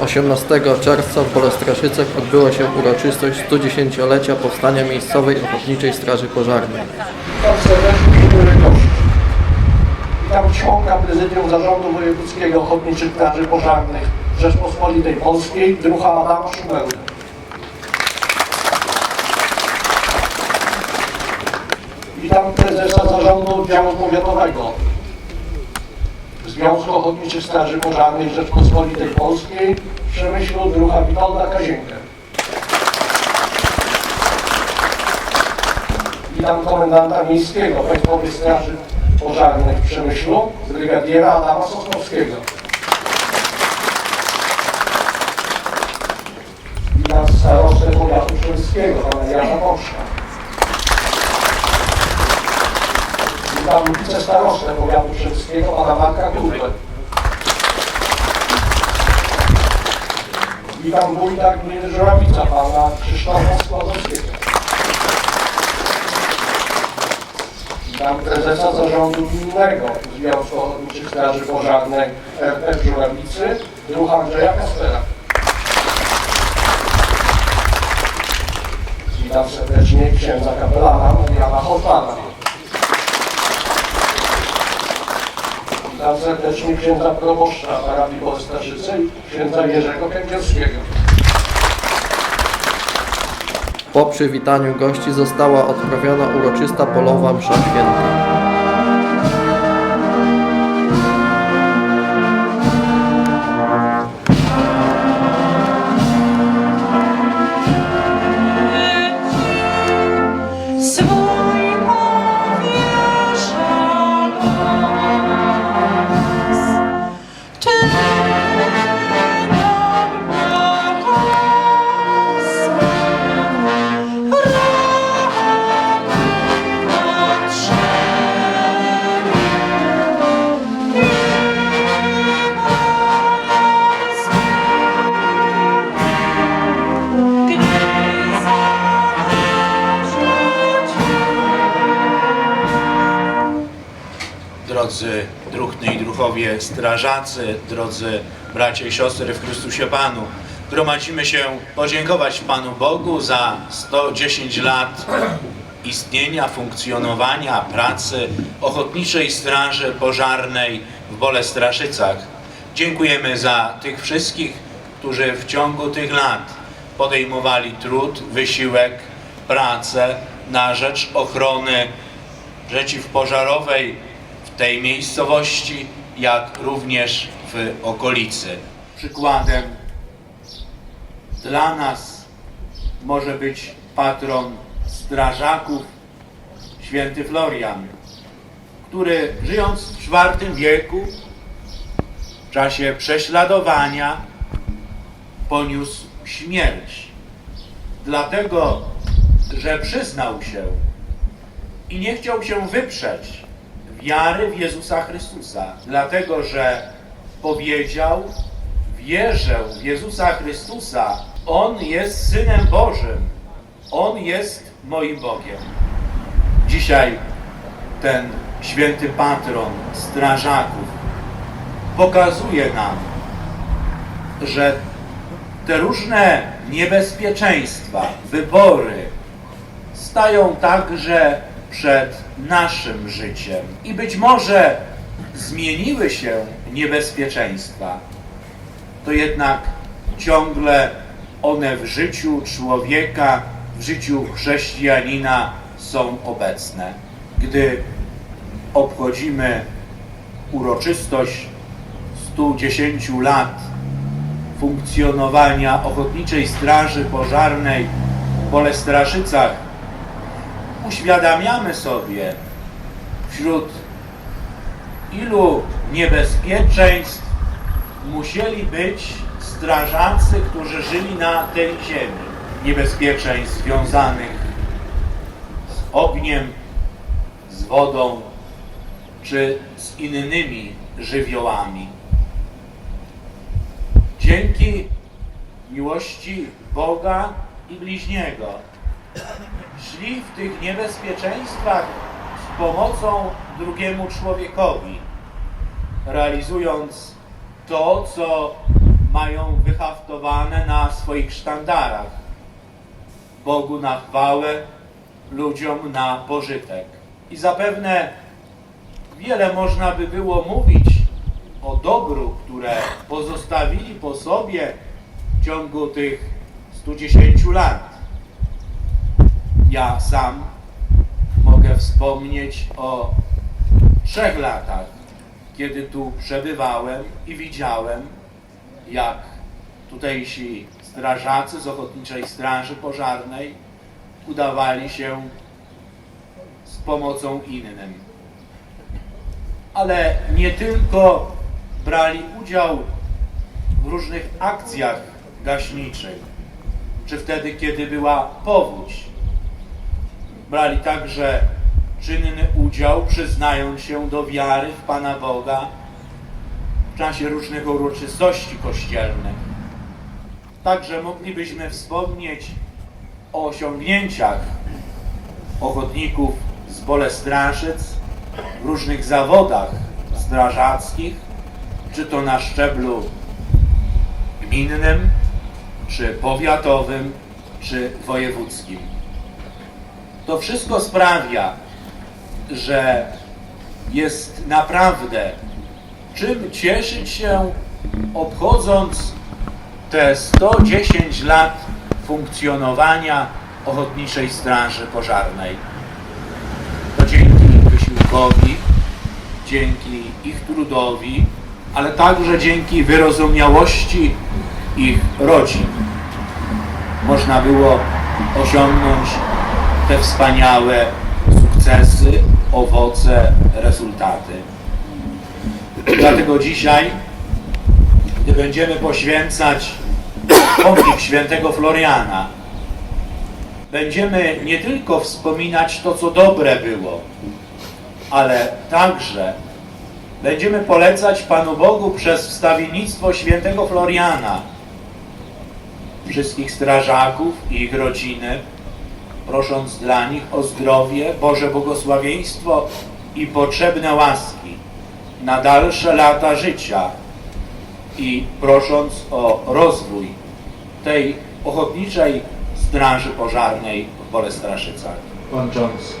18 czerwca w Bolestraszycach odbyła się uroczystość 110-lecia powstania miejscowej Ochotniczej Straży Pożarnej. Witam serdecznie gości. Witam członka Prezydium Zarządu Wojewódzkiego Ochotniczych Straży Pożarnych Rzeczpospolitej Polskiej, druha Adama Szumełkę. Witam prezesa Zarządu Oddziału Powiatowego Związku Ochotniczych Straży Pożarnych Rzeczpospolitej Polskiej w Przemyślu druha Witolda Kazienkę. Witam komendanta miejskiego Państwowej Straży Pożarnej w Przemyślu, brygadiera Adama Sosnowskiego. Witam starostę powiatu przemyskiego, pana Jana Boszka. Witam wicestarostę powiatu przemyskiego, pana Marka Kulpę. Witam wójta gminy Żurawica, pana Krzysztofa Składowskiego. Witam prezesa zarządu gminnego Związku Ochotniczych Straży Pożarnej RP w Żurawicy, druha Andrzeja Kaspera. Witam serdecznie księdza kapelana Jana Hotmana. Witam serdecznie księdza proboszcza parafii Bolestaszycy i księdza Jerzego Kędzierskiego. Po przywitaniu gości została odprawiona uroczysta polowa msza święta. Drodzy druhny i druhowie strażacy, drodzy bracia i siostry w Chrystusie Panu. Gromadzimy się podziękować Panu Bogu za 110 lat istnienia, funkcjonowania, pracy Ochotniczej Straży Pożarnej w Bolestraszycach. Dziękujemy za tych wszystkich, którzy w ciągu tych lat podejmowali trud, wysiłek, pracę na rzecz ochrony przeciwpożarowej tej miejscowości, jak również w okolicy. Przykładem dla nas może być patron strażaków, święty Florian, który żyjąc w IV wieku, w czasie prześladowania, poniósł śmierć. Dlatego, że przyznał się i nie chciał się wyprzeć wiary w Jezusa Chrystusa, dlatego że powiedział: Wierzę w Jezusa Chrystusa, On jest Synem Bożym, On jest moim Bogiem. Dzisiaj ten święty patron strażaków pokazuje nam, że te różne niebezpieczeństwa, wybory, stają także przed naszym życiem. I być może zmieniły się niebezpieczeństwa, to jednak ciągle one w życiu człowieka, w życiu chrześcijanina są obecne. Gdy obchodzimy uroczystość 110 lat funkcjonowania Ochotniczej Straży Pożarnej w Bolestraszycach, uświadamiamy sobie, wśród ilu niebezpieczeństw musieli być strażacy, którzy żyli na tej ziemi. Niebezpieczeństw związanych z ogniem, z wodą czy z innymi żywiołami. Dzięki miłości Boga i bliźniego szli w tych niebezpieczeństwach z pomocą drugiemu człowiekowi, realizując to, co mają wyhaftowane na swoich sztandarach. Bogu na chwałę, ludziom na pożytek. I zapewne wiele można by było mówić o dobru, które pozostawili po sobie w ciągu tych 110 lat. Ja sam mogę wspomnieć o trzech latach, kiedy tu przebywałem i widziałem, jak tutejsi strażacy z Ochotniczej Straży Pożarnej udawali się z pomocą innym. Ale nie tylko brali udział w różnych akcjach gaśniczych, czy wtedy, kiedy była powódź. Brali także czynny udział, przyznając się do wiary w Pana Boga w czasie różnych uroczystości kościelnych. Także moglibyśmy wspomnieć o osiągnięciach ochotników z Bolestraszyc w różnych zawodach strażackich, czy to na szczeblu gminnym, czy powiatowym, czy wojewódzkim. To wszystko sprawia, że jest naprawdę czym cieszyć się, obchodząc te 110 lat funkcjonowania Ochotniczej Straży Pożarnej. To dzięki wysiłkowi, dzięki ich trudowi, ale także dzięki wyrozumiałości ich rodzin można było osiągnąć te wspaniałe sukcesy, owoce, rezultaty. Dlatego dzisiaj, gdy będziemy poświęcać pomnik świętego Floriana, będziemy nie tylko wspominać to, co dobre było, ale także będziemy polecać Panu Bogu przez wstawiennictwo świętego Floriana wszystkich strażaków i ich rodziny, prosząc dla nich o zdrowie, Boże błogosławieństwo i potrzebne łaski na dalsze lata życia i prosząc o rozwój tej ochotniczej straży pożarnej w Bolestraszycach. Kończąc,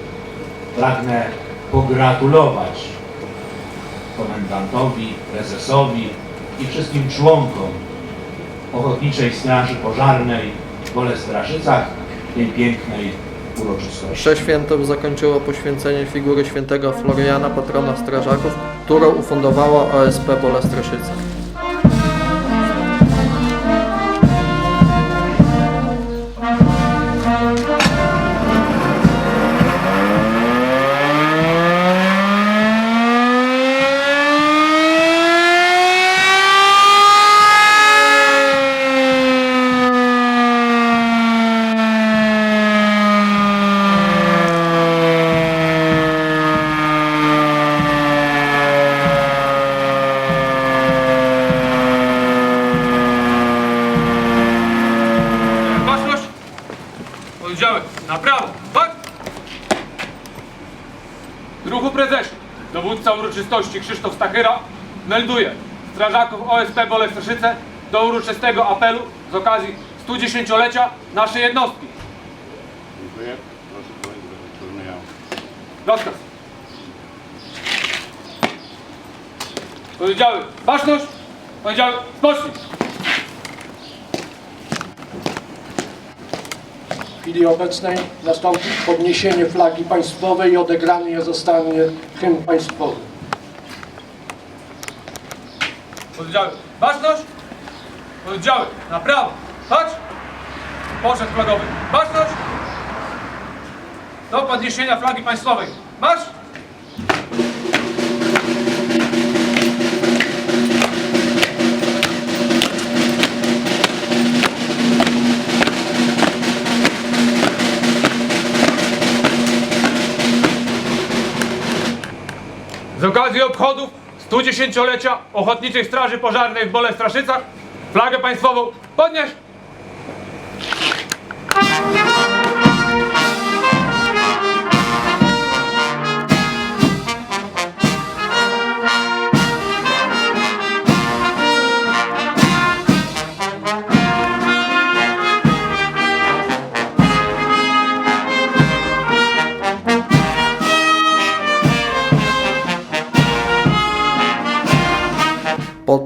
pragnę pogratulować komendantowi, prezesowi i wszystkim członkom Ochotniczej Straży Pożarnej w Bolestraszycach tej pięknej uroczystości. Msze świętą zakończyło poświęcenie figury świętego Floriana, patrona strażaków, którą ufundowała OSP Bolestraszyce. Uroczystości Krzysztof Stachyra melduje strażaków OSP Bolesławszyce do uroczystego apelu z okazji 110-lecia naszej jednostki. Dziękuję. Proszę turnieju. Rozkaz. Oddziały, baczność! Oddziały, spocznij! W chwili obecnej nastąpi podniesienie flagi państwowej i odegrany zostanie hymn państwowy. Oddziały, baczność! Oddziały, na prawo, patrz! Poszedł flagowy, baczność! Do podniesienia flagi państwowej, marsz! Z okazji obchodów 110-lecia Ochotniczej Straży Pożarnej w Bolestraszycach flagę państwową podnieść!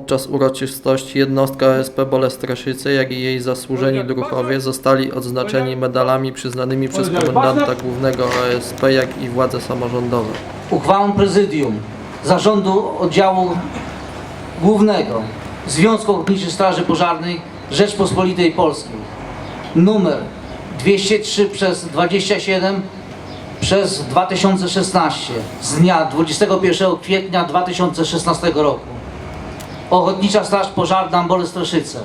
Podczas uroczystości jednostka OSP Bolestraszyce, jak i jej zasłużeni druhowie zostali odznaczeni medalami przyznanymi przez komendanta głównego OSP, jak i władze samorządowe. uchwałą Prezydium Zarządu Oddziału Głównego Związku Ochotniczych Straży Pożarnej Rzeczpospolitej Polskiej numer 203 przez 27 przez 2016 z dnia 21 kwietnia 2016 roku Ochotnicza Straż Pożarna Bolestrzyszyce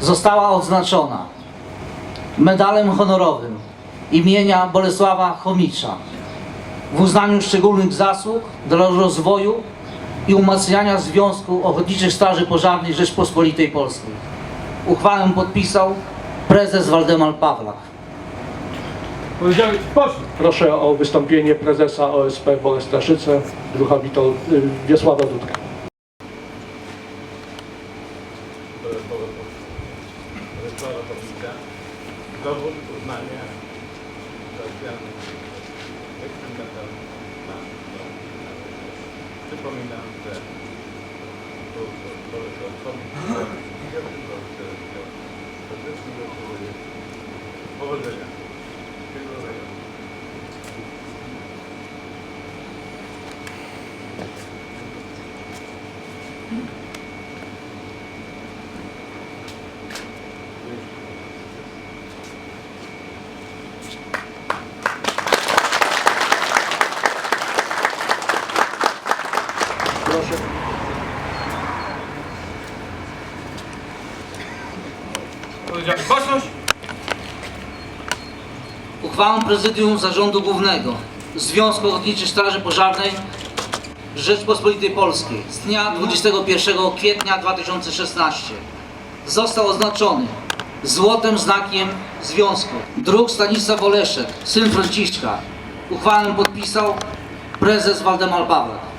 została odznaczona medalem honorowym imienia Bolesława Chomicza w uznaniu szczególnych zasług dla rozwoju i umacniania Związku Ochotniczych Straży Pożarnych Rzeczpospolitej Polskiej. Uchwałę podpisał prezes Waldemar Pawlak. Proszę o wystąpienie prezesa OSP Bolestraszyce, druha Witold, y, Wiesława Dudka. Dowód uznania za ofiarny reprezentantem na Przypominam, że to to to serdecznie gratuluję. Powodzenia. Dziękuję. Proszę. Powiedziałem, baczność. Uchwałą Prezydium Zarządu Głównego Związku Ochotniczych Straży Pożarnej Rzeczpospolitej Polskiej z dnia 21 kwietnia 2016 został oznaczony złotym znakiem Związku. Druk Stanisław Oleszek, syn Franciszka. Uchwałę podpisał prezes Waldemar Pawlak.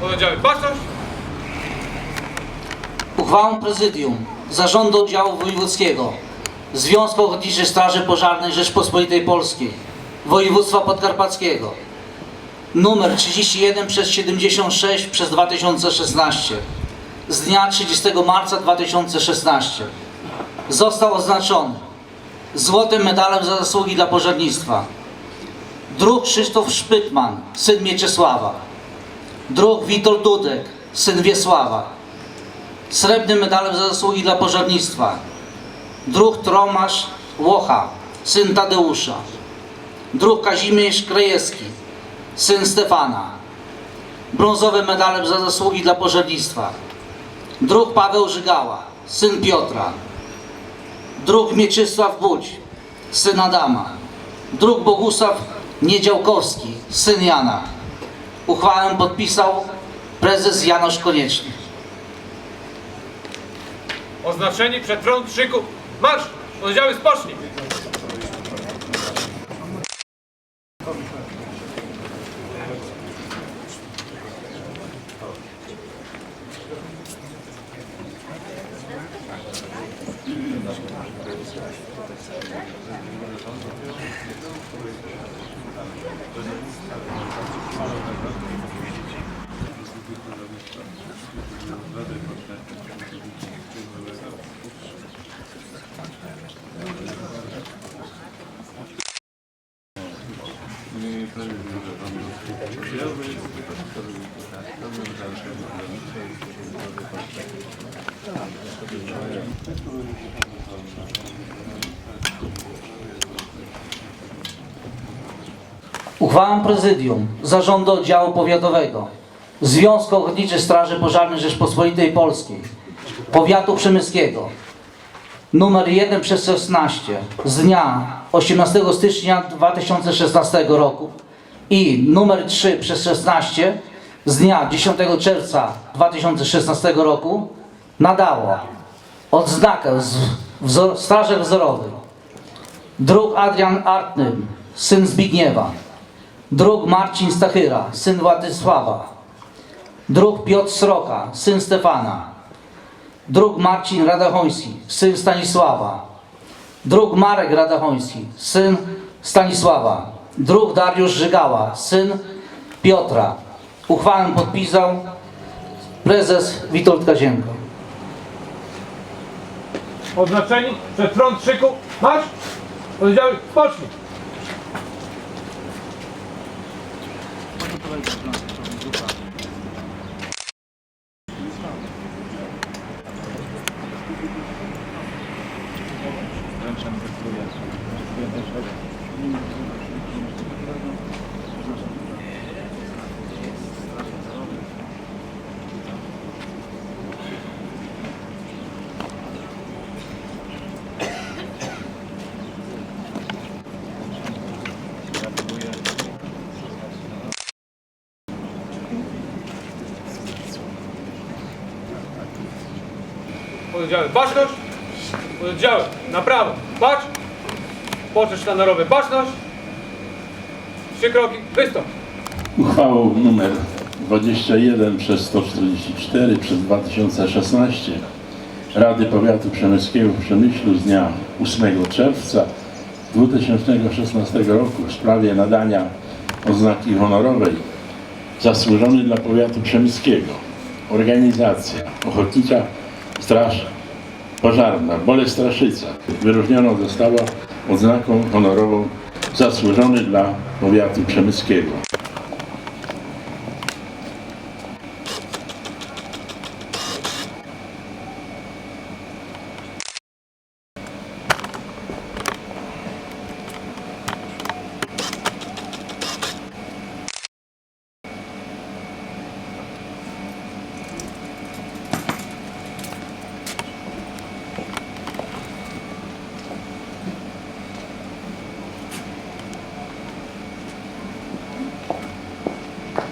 Powiedziałem, baczność. Uchwałą Prezydium Zarządu Oddziału Wojewódzkiego Związku Ochotniczych Straży Pożarnej Rzeczpospolitej Polskiej Województwa Podkarpackiego. Numer 31 przez 76 przez 2016 z dnia 30 marca 2016 został oznaczony złotym medalem za zasługi dla pożarnictwa. Druh Krzysztof Szpytman, syn Mieczysława. Druh Witold Dudek, syn Wiesława srebrnym medalem za zasługi dla pożarnictwa. Druh Tomasz Łocha, syn Tadeusza. Druh Kazimierz Krajewski, syn Stefana. Brązowym medalem za zasługi dla pożarnictwa. Druh Paweł Żygała, syn Piotra. Druh Mieczysław Budź, syn Adama. Druh Bogusław Niedziałkowski, syn Jana. Uchwałę podpisał prezes Janosz Konieczny. Oznaczeni przed front szyku. Marsz! Oddziały spocznij! Thank you. Uchwałam Prezydium Zarządu Oddziału Powiatowego Związku Ochotniczych Straży Pożarnej Rzeczpospolitej Polskiej Powiatu Przemyskiego. Numer 1 przez 16 z dnia 18 stycznia 2016 roku i numer 3 przez 16 z dnia 10 czerwca 2016 roku nadało odznakę z wzor, Straży Wzorowej druk Adrian Artnym, syn Zbigniewa. Druk Marcin Stachyra, syn Władysława. Druk Piotr Sroka, syn Stefana. Druk Marcin Radachoński, syn Stanisława. Druk Marek Radachoński, syn Stanisława. Druk Dariusz Żygała, syn Piotra. Uchwałę podpisał prezes Witold Kazienko Oznaczeni przed front szyku. Marsz! Oddziały, spocznij! Oddziały, baczność! Oddziały, na prawo, bacz! Poczet sztandarowy, baczność! Trzy kroki, wystąp! Uchwałą numer 21 przez 144 przez 2016 Rady Powiatu Przemyskiego w Przemyślu z dnia 8 czerwca 2016 roku w sprawie nadania oznaki honorowej zasłużony dla Powiatu Przemyskiego organizacja Ochotnicza Straż Pożarna Bolestraszyca wyróżniona została odznaką honorową zasłużony dla Powiatu Przemyskiego.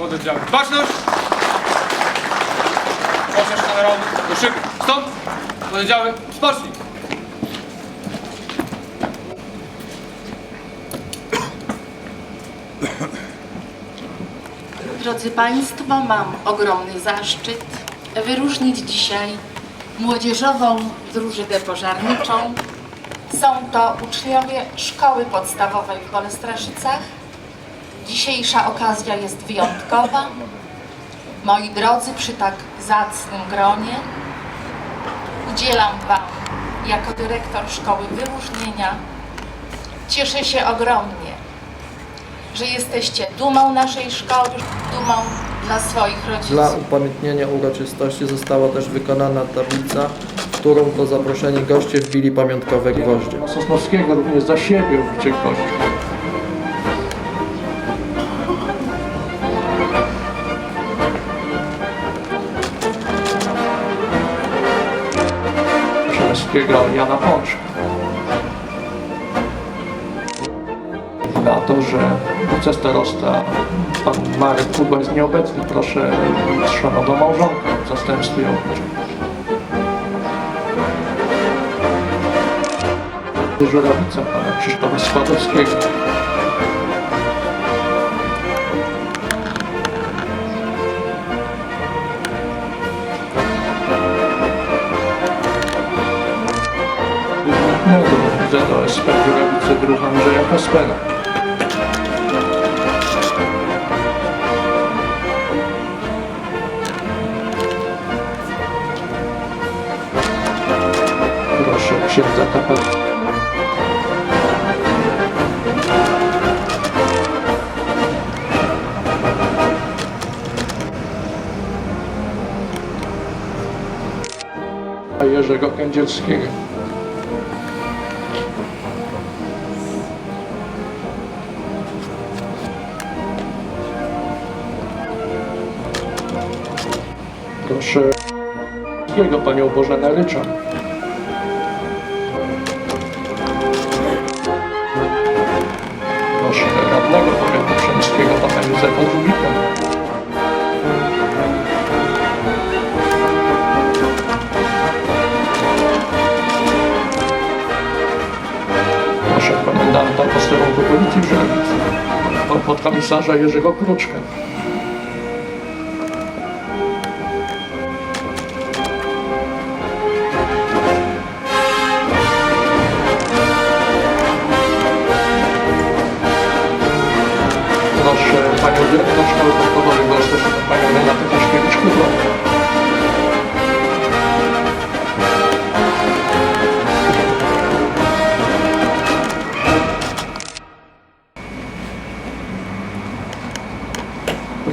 Oddziały, baczność! Poczet sztandarowy, do szyku, stop! Oddziały, spocznij! Drodzy Państwo, mam ogromny zaszczyt wyróżnić dzisiaj młodzieżową drużynę pożarniczą. Są to uczniowie Szkoły Podstawowej w Bolestraszycach. Dzisiejsza okazja jest wyjątkowa. Moi drodzy, przy tak zacnym gronie udzielam Wam jako dyrektor szkoły wyróżnienia. Cieszę się ogromnie, że jesteście dumą naszej szkoły, dumą dla swoich Dla rodziców. upamiętnienia uroczystości została też wykonana tablica, którą po zaproszeni goście wbili pamiątkowe gwoździe. Sosnowskiego również za siebie ubicie gości. Przemyskiego Jana Pączka. Na to, że wicestarosta pan Marek Pudła jest nieobecny, proszę szanowną małżonkę ubicie. Żurawicą pana Krzysztofa Składowskiego. Głównego ZOSP Żurawice druha Andrzeja Kaspera. Proszę księdza kapelana. Jerzego Kędzierskiego. Proszę jego panią Bożenę Ryczan. Proszę radnego powiatu przemyskiego pana Józefa Żubika. Proszę komendanta posterunku policji w Żelewicy, pan podkomisarza Jerzego Kruczka.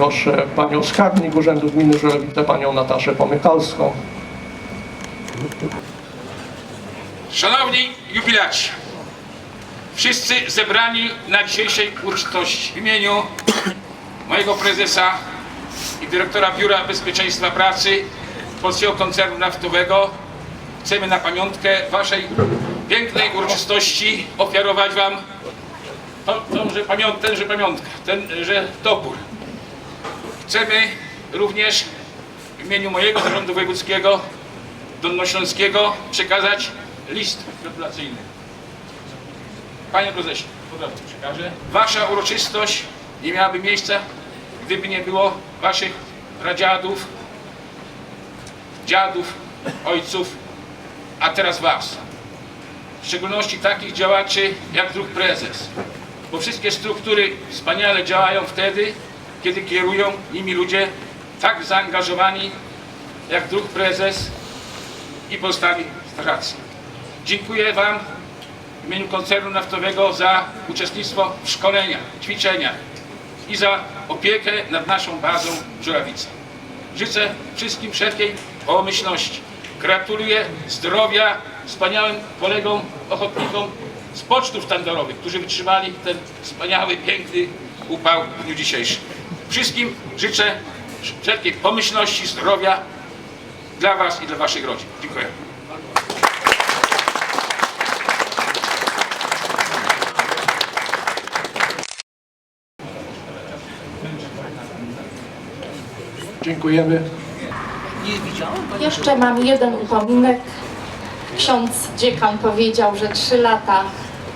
Proszę panią skarbnik Urzędu Gminy Żolewice, panią Nataszę Pomykalską. Szanowni jubilaci, wszyscy zebrani na dzisiejszej uroczystości w imieniu mojego prezesa i dyrektora Biura Bezpieczeństwa Pracy Polskiego Koncernu Naftowego chcemy na pamiątkę waszej pięknej uroczystości ofiarować wam to, tąże pamiąt, tenże pamiątkę, tenże topór. Chcemy również w imieniu mojego zarządu wojewódzkiego Dolnośląskiego przekazać list gratulacyjny. Panie prezesie, przekażę. Wasza uroczystość nie miałaby miejsca, gdyby nie było waszych pradziadów, dziadów, ojców, a teraz was. W szczególności takich działaczy jak druh prezes. Bo wszystkie struktury wspaniale działają wtedy, kiedy kierują nimi ludzie tak zaangażowani jak druh prezes i pozostali strażacy. Dziękuję Wam w imieniu koncernu naftowego za uczestnictwo w szkoleniach, ćwiczeniach i za opiekę nad naszą bazą Żurawica. Życzę wszystkim wszelkiej pomyślności. Gratuluję zdrowia wspaniałym kolegom, ochotnikom z pocztów sztandarowych, którzy wytrzymali ten wspaniały, piękny upał w dniu dzisiejszym. Wszystkim życzę wszelkiej pomyślności, zdrowia dla Was i dla Waszych rodzin. Dziękuję. Dziękujemy. Jeszcze mam jeden upominek. Ksiądz dziekan powiedział, że trzy lata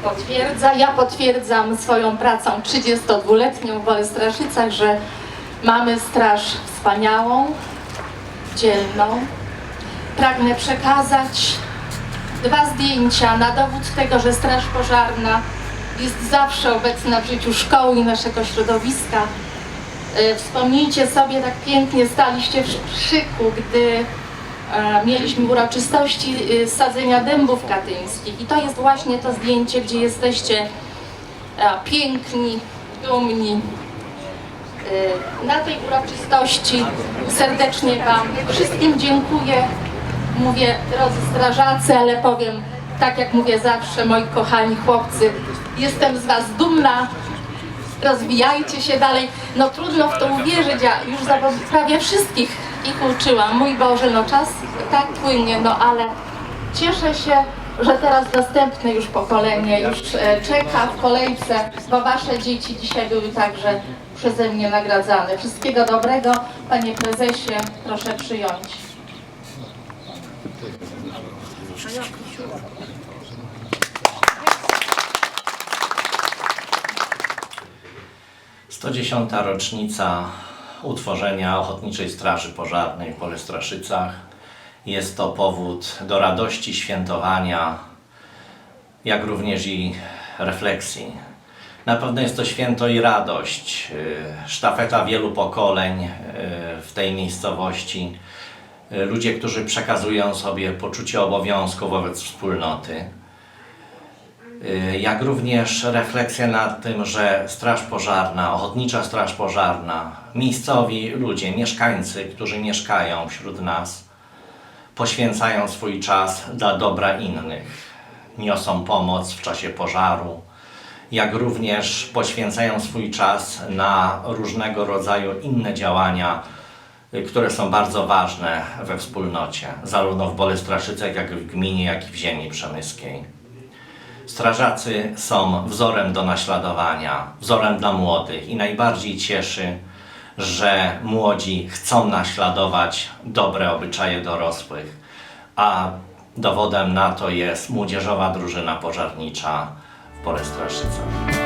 potwierdza. Ja potwierdzam swoją pracą 32-letnią w Olestraszycach, że mamy straż wspaniałą, dzielną. Pragnę przekazać dwa zdjęcia na dowód tego, że Straż Pożarna jest zawsze obecna w życiu szkoły i naszego środowiska. E, Wspomnijcie sobie, tak pięknie staliście w szyku, gdy mieliśmy uroczystości e, sadzenia dębów katyńskich. I to jest właśnie to zdjęcie, gdzie jesteście e, piękni, dumni. E, Na tej uroczystości serdecznie Wam wszystkim dziękuję. Mówię, drodzy strażacy, ale powiem tak jak mówię zawsze, moi kochani chłopcy, jestem z Was dumna, rozwijajcie się dalej. No trudno w to uwierzyć, ja już za prawie wszystkich ich uczyłam. Mój Boże, no czas tak płynie, no ale cieszę się, że teraz następne już pokolenie już e, czeka w kolejce, bo Wasze dzieci dzisiaj były także przeze mnie nagradzane. Wszystkiego dobrego, Panie Prezesie, proszę przyjąć. 110. rocznica utworzenia Ochotniczej Straży Pożarnej w Bolestraszycach. Jest to powód do radości, świętowania, jak również i refleksji. Na pewno jest to święto i radość. Yy, Sztafeta wielu pokoleń yy, w tej miejscowości. Yy, Ludzie, którzy przekazują sobie poczucie obowiązku wobec wspólnoty. Y, jak również refleksja nad tym, że Straż Pożarna, Ochotnicza Straż Pożarna, miejscowi ludzie, mieszkańcy, którzy mieszkają wśród nas, poświęcają swój czas dla dobra innych, niosą pomoc w czasie pożaru, jak również poświęcają swój czas na różnego rodzaju inne działania y, które są bardzo ważne we wspólnocie, zarówno w Bolestraszycach, jak i w gminie, jak i w ziemi przemyskiej. Strażacy są wzorem do naśladowania, wzorem dla młodych i najbardziej cieszy, że młodzi chcą naśladować dobre obyczaje dorosłych, a dowodem na to jest młodzieżowa drużyna pożarnicza w Bolestraszycach.